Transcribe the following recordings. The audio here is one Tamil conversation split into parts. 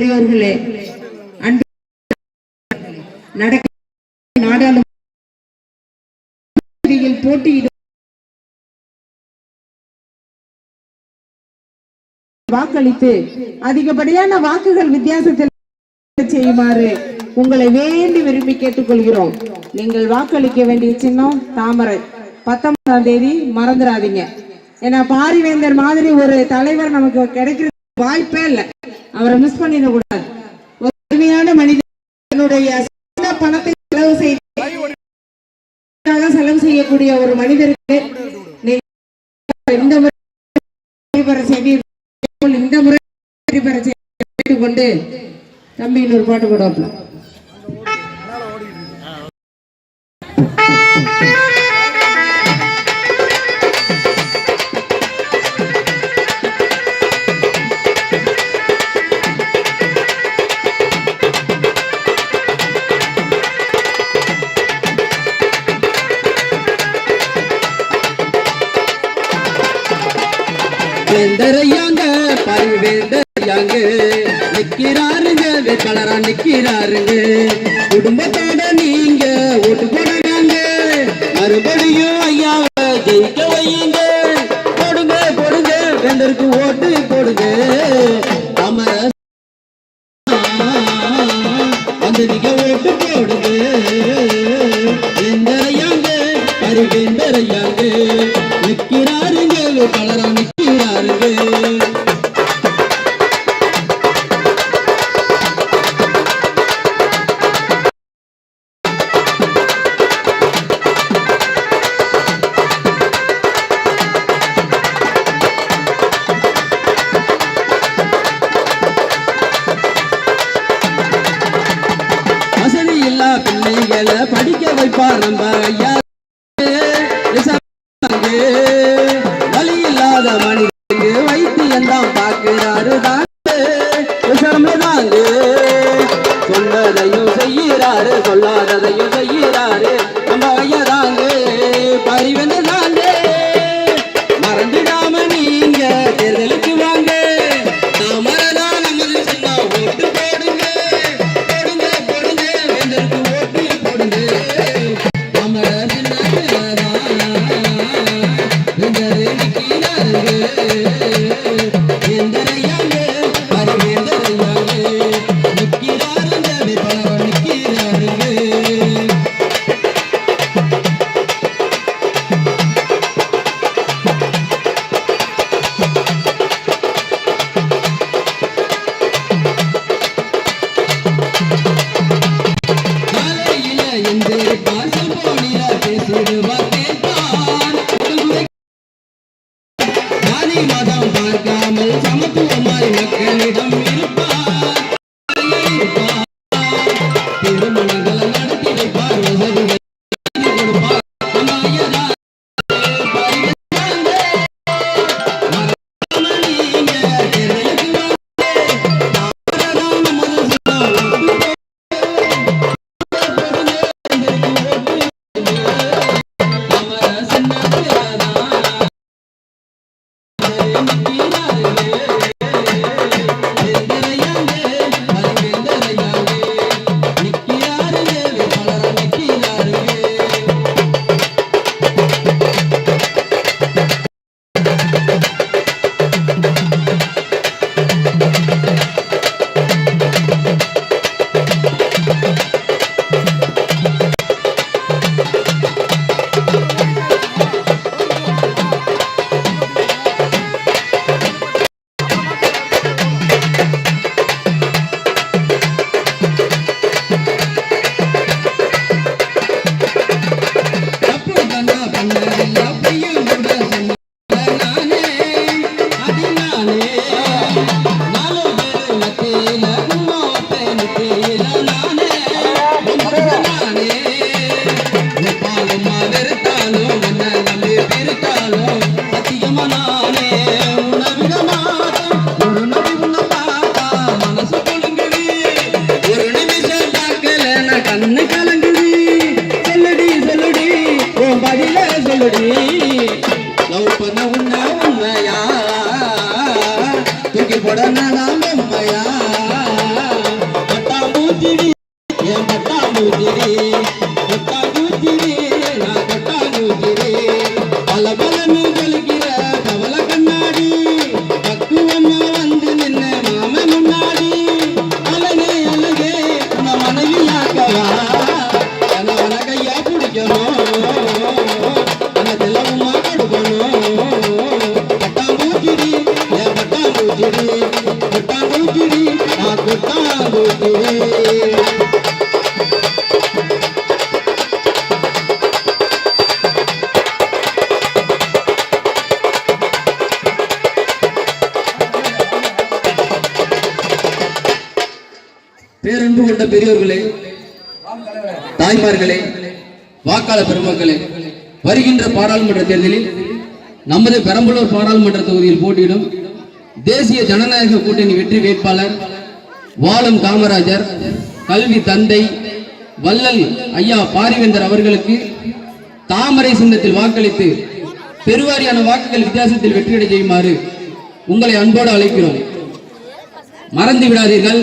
பெரியவர்களே அன்பு நடக்க வாக்களித்து அதிகப்படியான வாக்குகள் வித்தியாசத்தில் செய்யுமாறு உங்களை வேண்டி விரும்பி கேட்டுக்கொள்கிறோம். நீங்கள் வாக்களிக்க வேண்டிய சின்னம் தாமரை. பத்தொன்பதாம் தேதி மறந்துடாதீங்க. ஏன்னா பாரிவேந்தர் மாதிரி ஒரு தலைவர் நமக்கு கிடைக்கிறது வாய்ப்பே இல்லை. அவரை மிஸ் பண்ணிடக்கூடாது ஒரு அருமையான மனிதனுடைய பணத்தை செலவு செய்ய செலவு செய்யக்கூடிய ஒரு மனிதருக்கு இந்த முறை இந்த முறை கொண்டு தம்பி இன்னொரு பாட்டு போடுவாப்ல வேந்தரையாங்க பாய் வேந்தரையாங்க. நிக்கிறாருங்க வேட்பாளரா நிக்கிறாருங்க குடும்பத்தோட நீங்க ஓட்டு போடுறாங்க மறுபடியும் ஐயாவை ஜெயிக்க வையுங்க. போடுங்க போடுங்க வேந்தருக்கு ஓட்டு போடுங்க. அமர வந்து மிக நம்ம ஐயா வழி இல்லாத மனித பேரன்பு கொண்ட பெரியோர்களே தாய்மார்களே வாக்காளர் பெருமக்களே வருகின்ற பாராளுமன்ற தேர்தலில் நமது பெரம்பலூர் பாராளுமன்ற தொகுதியில் போட்டியிடும் தேசிய ஜனநாயக கூட்டணி வெற்றி வேட்பாளர் வாழும் காமராஜர் கல்வி தந்தை வல்லல் ஐயா பாரிவேந்தர் அவர்களுக்கு தாமரை சின்னத்தில் வாக்களித்து பெருவாரியான வாக்குகள் வித்தியாசத்தில் வெற்றியடை செய்யுமாறு உங்களை அன்போடு அழைக்கிறோம். மறந்து விடாதீர்கள்.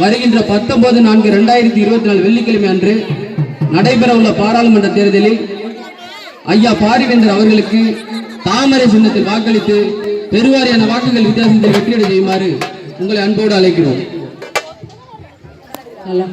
வருகின்ற பத்தொன்பது நான்கு இரண்டாயிரத்தி இருபத்தி நாலு வெள்ளிக்கிழமை அன்று நடைபெற உள்ள பாராளுமன்ற தேர்தலில் ஐயா பாரிவேந்தர் அவர்களுக்கு தாமரை சின்னத்தில் வாக்களித்து பெருவாரியான வாக்குகள் வித்தியாசத்தில் வெற்றியடை செய்யுமாறு உங்களை அன்போடு அழைக்கிறோம் Hola.